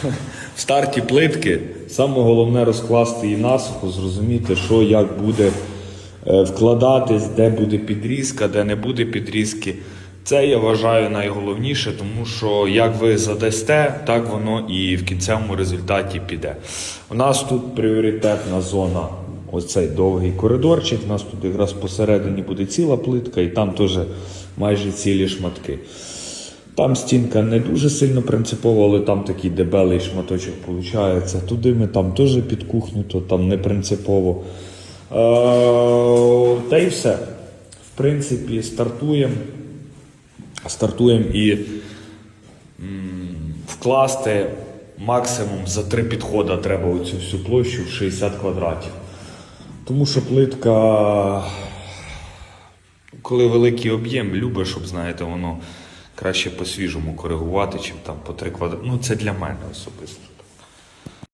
в старті плитки саме головне розкласти її насухо, зрозуміти, що як буде е, вкладатись, де буде підрізка, де не буде підрізки. Це я вважаю найголовніше, тому що як ви задасте, так воно і в кінцевому результаті піде. У нас тут пріоритетна зона, оцей довгий коридорчик. У нас тут якраз посередині буде ціла плитка, і там теж майже цілі шматки. Там стінка не дуже сильно принципова, але там такий дебелий шматочок виходить. Туди ми там теж під кухню, то там не принципово. Е, та й все. В принципі, стартуємо. Стартуємо і вкласти максимум за три підходи треба оцю всю площу в 60 квадратів. Тому що плитка коли великий об'єм, любить, щоб, знаєте, воно краще по-свіжому коригувати, чим там по три квадрати. Ну, це для мене особисто.